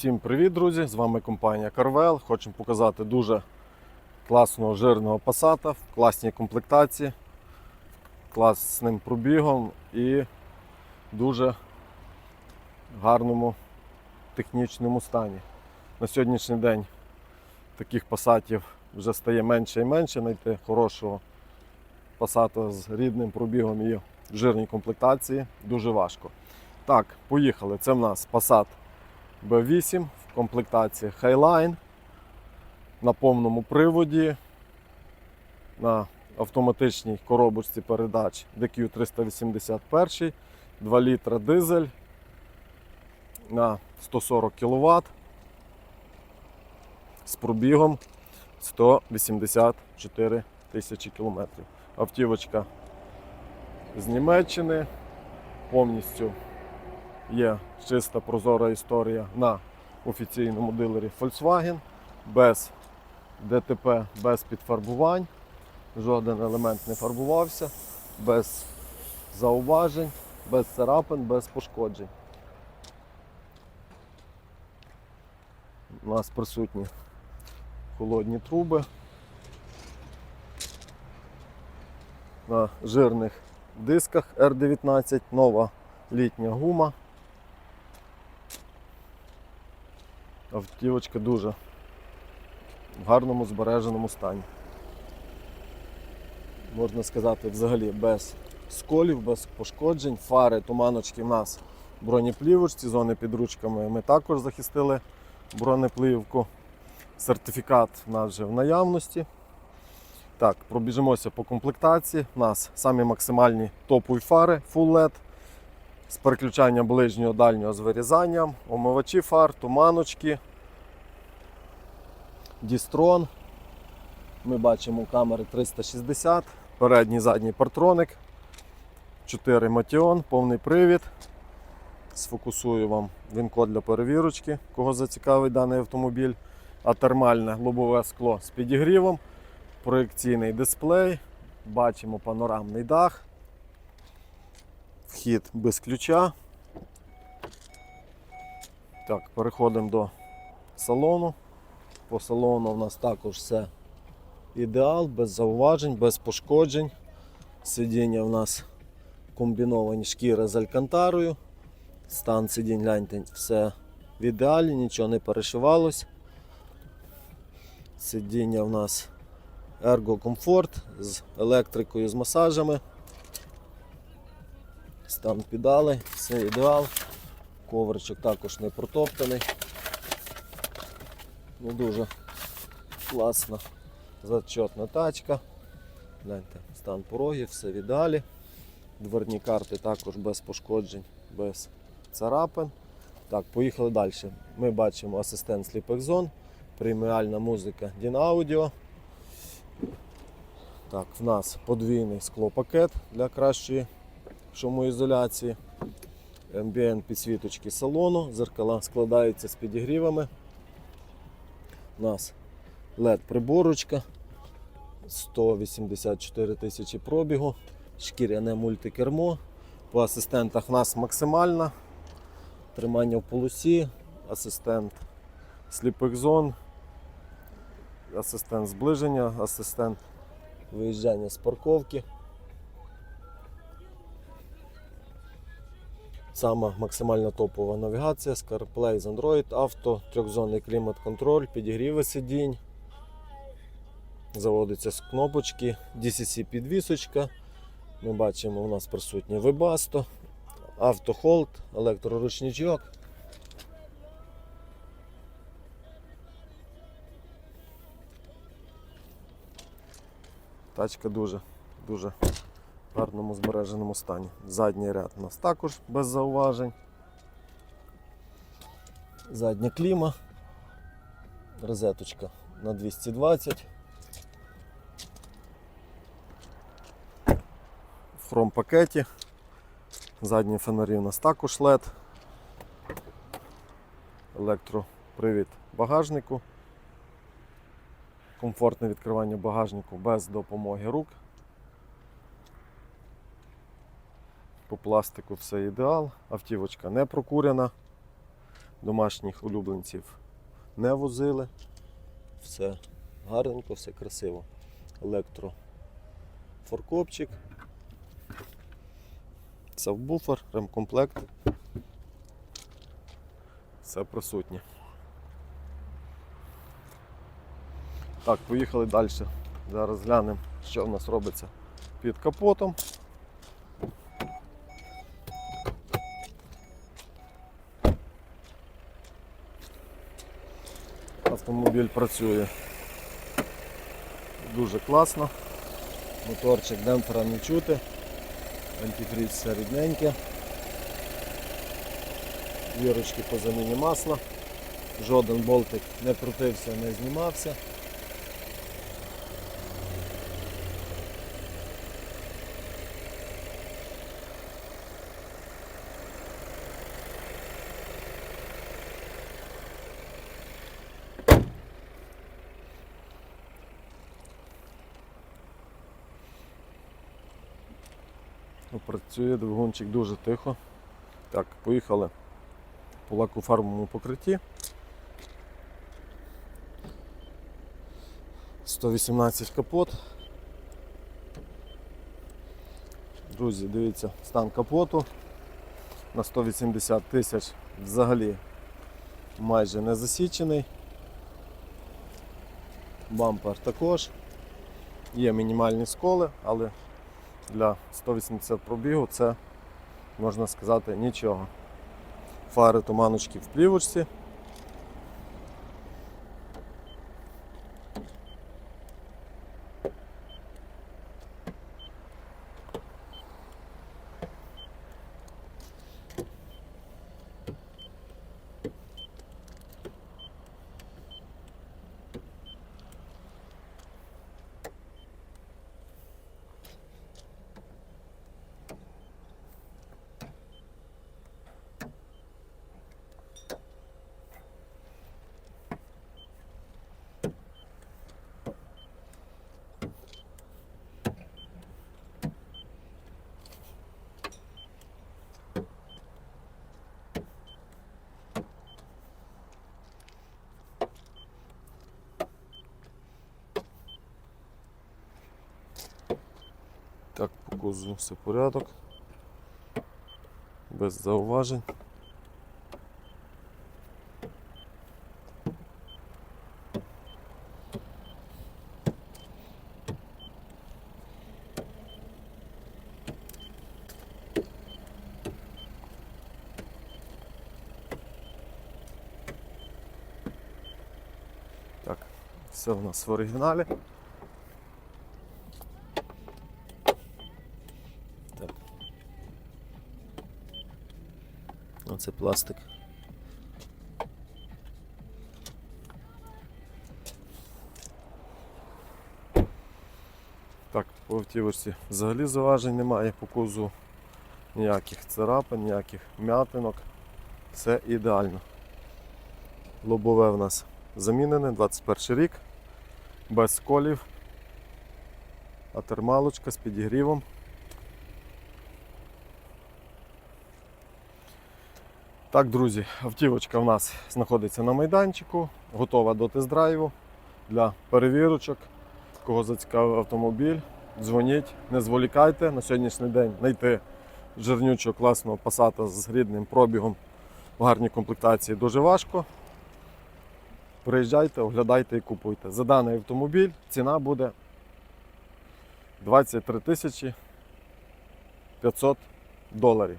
Усім привіт, друзі! З вами компанія Carvel. Хочемо показати дуже класного жирного пасата в класній комплектації, класним пробігом і дуже гарному технічному стані. На сьогоднішній день таких пасатів вже стає менше і менше. Знайти хорошого пасата з рідним пробігом і жирній комплектації дуже важко. Так, поїхали. Це в нас Passat B8 в комплектації Highline на повному приводі, на автоматичній коробочці передач DQ381, 2 літра дизель на 140 кВт з пробігом 184 тисячі кілометрів. Автівочка з Німеччини повністю є чиста прозора історія на офіційному дилері Volkswagen, без ДТП, без підфарбувань. Жоден елемент не фарбувався, без зауважень, без царапин, без пошкоджень. У нас присутні холодні труби. На жирних дисках R19, нова літня гума. Автівочка дуже в гарному збереженому стані. Можна сказати, взагалі без сколів, без пошкоджень. Фари, туманочки в нас бронеплівочці, зони під ручками ми також захистили бронеплівку. Сертифікат в нас вже в наявності. Так, пробіжимося по комплектації. У нас самі максимальні топові фари Full LED з переключанням ближнього дальнього з вирізанням, омивачі фар, туманочки, дістрон. Ми бачимо камери 360, передній задній партроник, 4 Мотіон, повний привід. Сфокусую вам він-код для перевірочки, кого зацікавить даний автомобіль. А термальне лобове скло з підігрівом, проекційний дисплей, бачимо панорамний дах вхід без ключа. Так, переходимо до салону. По салону у нас також все ідеал, без зауважень, без пошкоджень. Сидіння у нас комбіновані шкіри з алькантарою. Стан сидінь гляньте, все в ідеалі, нічого не перешивалось. Сидіння у нас Ergo Comfort з електрикою, з масажами. Стан педалей, все ідеал. Ковричок також не протоптаний. Ну Дуже класна, зачетна тачка. Гляньте, стан порогів, все в ідеалі. Дверні карти також без пошкоджень, без царапин. Так, поїхали далі. Ми бачимо асистент Sleep Zone, преміальна музика DIN-Audio. Так, в нас подвійний склопакет для кращої шумоізоляції, ambient підсвіточки салону, зеркала складаються з підігрівами. У нас LED приборочка 184 тисячі пробігу, шкіряне мультикермо. По асистентах у нас максимальна. Тримання в полосі, асистент сліпих зон, асистент зближення, асистент виїжджання з парковки. Сама максимально топова навігація, CarPlay з Android Auto, трьохзонний клімат-контроль, підігріви сидінь. Заводиться з кнопочки, DCC підвісочка. Ми бачимо, у нас присутнє Webasto, автохолд, електроручничок. Тачка дуже, дуже в гарному збереженому стані. Задній ряд у нас також без зауважень. Задня кліма, розеточка на 220. В хром пакеті. Задні фонарі у нас також LED. Електропривід багажнику. Комфортне відкривання багажнику без допомоги рук. По пластику все ідеал, автівочка не прокурена, домашніх улюбленців не возили. Все гарненько, все красиво. Електро форкопчик. Сабвуфер, ремкомплект. Все присутнє. Так, поїхали далі. Зараз глянемо, що в нас робиться під капотом. Автомобіль працює дуже класно. Моторчик демпфера не чути. Антифріз все рідненьке. Вірочки по заміні масла. Жоден болтик не крутився, не знімався. Працює двигунчик дуже тихо. Так, поїхали по лакофарбовому покритті. 118 капот. Друзі, дивіться, стан капоту на 180 тисяч взагалі майже не засічений. Бампер також. Є мінімальні сколи, але для 180 пробігу це, можна сказати, нічого. Фари туманочки в плівочці. Кузову все порядок. Без зауважень. Так, все у нас в оригіналі. Оце пластик. Так, по автівочці взагалі заважень немає по кузу. Ніяких царапин, ніяких м'ятинок. Все ідеально. Лобове в нас замінене, 21 рік, без сколів, а термалочка з підігрівом. Так, друзі, автівочка в нас знаходиться на майданчику, готова до тест-драйву для перевірочок. Кого зацікавив автомобіль, дзвоніть, не зволікайте. На сьогоднішній день знайти жирнючого класного пасата з рідним пробігом в гарній комплектації дуже важко. Приїжджайте, оглядайте і купуйте. За даний автомобіль ціна буде 23 тисячі 500 доларів.